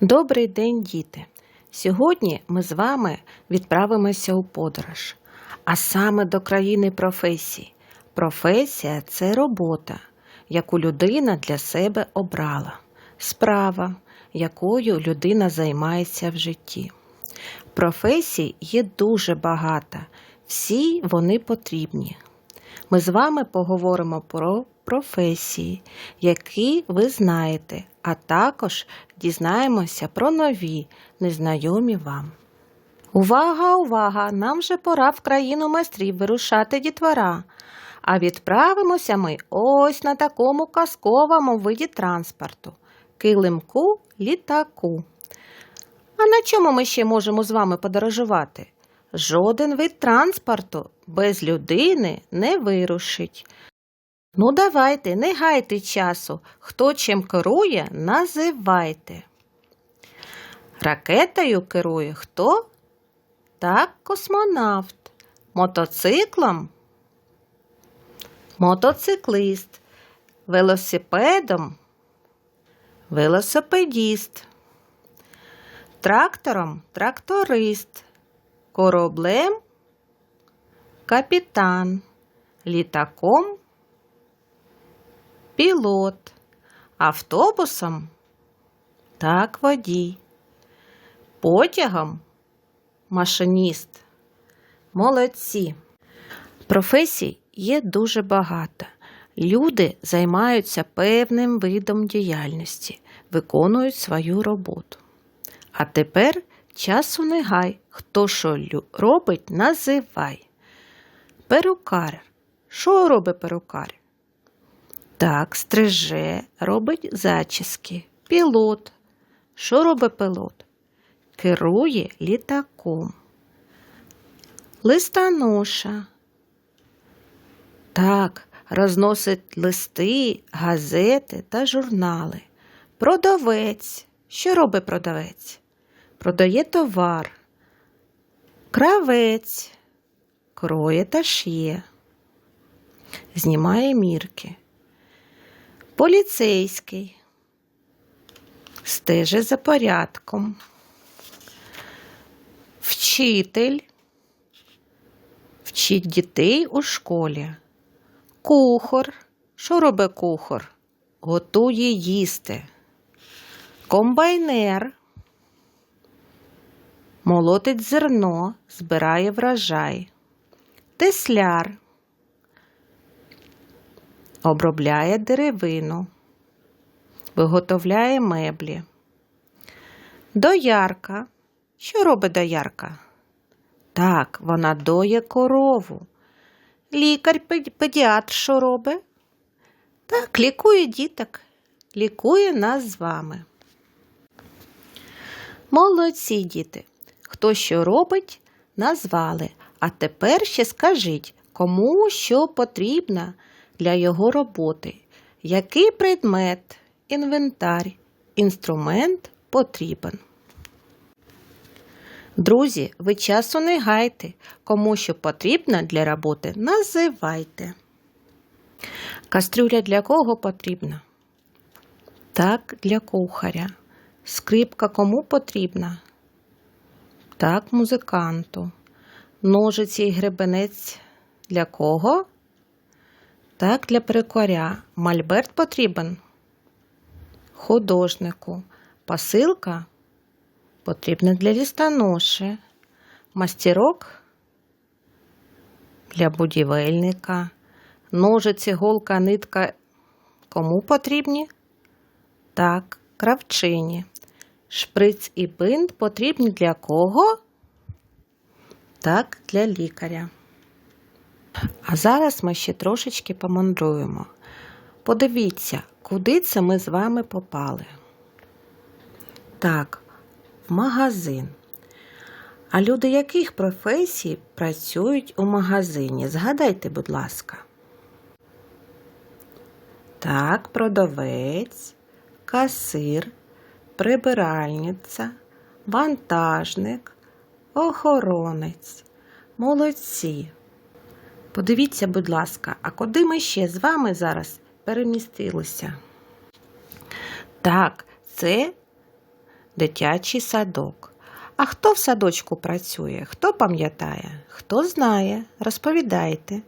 Добрий день, діти! Сьогодні ми з вами відправимося у подорож, а саме до країни професій. Професія це робота, яку людина для себе обрала, справа, якою людина займається в житті. Професій є дуже багато, всі вони потрібні. Ми з вами поговоримо про професії, які ви знаєте, а також дізнаємося про нові, незнайомі вам. Увага, увага! Нам же пора в країну майстрів вирушати дітвора. А відправимося ми ось на такому казковому виді транспорту килимку літаку. А на чому ми ще можемо з вами подорожувати? Жоден вид транспорту без людини не вирушить. Ну, давайте, не гайте часу. Хто чим керує, називайте. Ракетою керує хто? Так, космонавт. Мотоциклом? Мотоциклист. Велосипедом? Велосипедіст. Трактором тракторист. Кораблем капітан. Літаком пілот. Автобусом так водій. Потягом машиніст. Молодці. Професій є дуже багато. Люди займаються певним видом діяльності, виконують свою роботу. А тепер часу не гай, хто що робить, називай. Перукар. Що робить перукар? Так, стриже, робить зачіски. Пілот. Що робить пілот? Керує літаком. Листоноша. Так, розносить листи, газети та журнали. Продавець. Що робить продавець? Продає товар. Кравець. Кроє та шиє. Знімає мірки. Поліцейський. Стеже за порядком. Вчитель. Вчить дітей у школі. Кухар. Що робить кухар? Готує їсти. Комбайнер. Молотить зерно, збирає врожай. Тесляр обробляє деревину, виготовляє меблі. Доярка. Що робить доярка? Так, вона доє корову. Лікар педіатр що робить? Так, лікує діток, лікує нас з вами. Молодці діти. Хто що робить, назвали. А тепер ще скажіть, кому що потрібно для його роботи, який предмет, інвентар, інструмент потрібен. Друзі, ви часу не гайте, кому що потрібно для роботи, називайте. Кастрюля для кого потрібна? Так, для кухаря. Скрипка кому потрібна? Так, музиканту. Ножиці і гребенець для кого? Так, для перекоря. Мольберт потрібен? Художнику. Посилка потрібна для листоноші. Мастерок для будівельника. Ножиці, голка, нитка кому потрібні? Так, кравчині. Шприц і бинт потрібні для кого? Так, для лікаря. А зараз ми ще трошечки помандруємо. Подивіться, куди це ми з вами попали. Так, в магазин. А люди яких професій працюють у магазині? Згадайте, будь ласка. Так, продавець, касир, прибиральниця, вантажник, охоронець. Молодці. Подивіться, будь ласка, а куди ми ще з вами зараз перемістилися? Так, це дитячий садок. А хто в садочку працює? Хто пам'ятає? Хто знає? Розповідайте.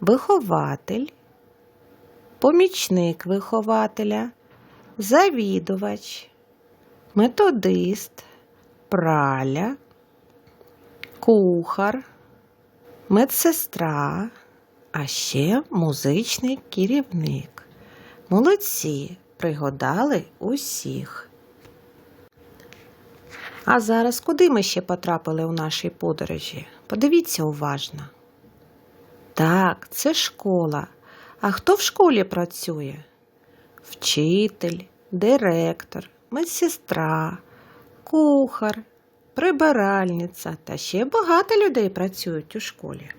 Вихователь, помічник вихователя, завідувач, методист, праля, кухар, медсестра, а ще музичний керівник. Молодці, пригадали усіх. А зараз куди ми ще потрапили у нашій подорожі? Подивіться уважно. Так, це школа. А хто в школі працює? Вчитель, директор, медсестра, кухар, прибиральниця та ще багато людей працюють у школі.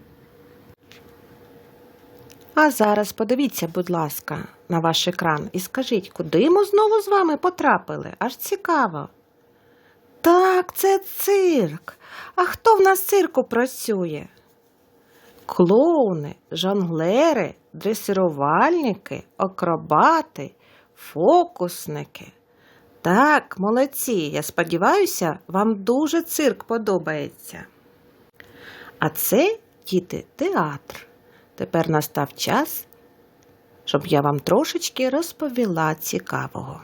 А зараз подивіться, будь ласка, на ваш екран і скажіть, куди ми знову з вами потрапили? Аж цікаво. Так, це цирк. А хто в нас цирку працює? Клоуни, жонглери, дресирувальники, акробати, фокусники. Так, молодці, я сподіваюся, вам дуже цирк подобається. А це, діти, театр. Тепер настав час, щоб я вам трошечки розповіла цікавого.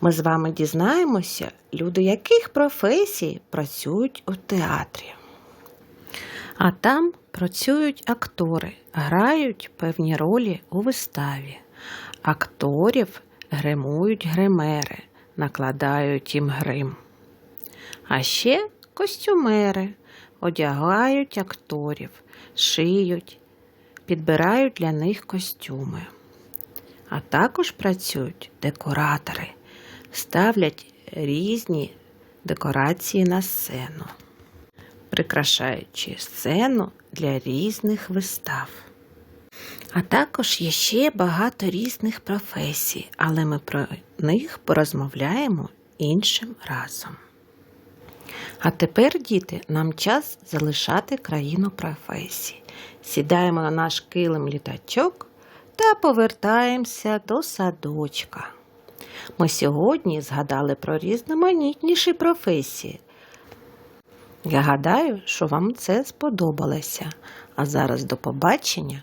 Ми з вами дізнаємося, люди яких професій працюють у театрі. А там працюють актори, грають певні ролі у виставі. Акторів гримують гримери, накладають їм грим. А ще костюмери одягають акторів, шиють, підбирають для них костюми. А також працюють декоратори, ставлять різні декорації на сцену, прикрашаючи сцену для різних вистав. А також є ще багато різних професій, але ми про них порозмовляємо іншим разом. А тепер, діти, нам час залишати країну професій. Сідаємо на наш килим літачок та повертаємося до садочка. Ми сьогодні згадали про різноманітніші професії. Я гадаю, що вам це сподобалося. А зараз до побачення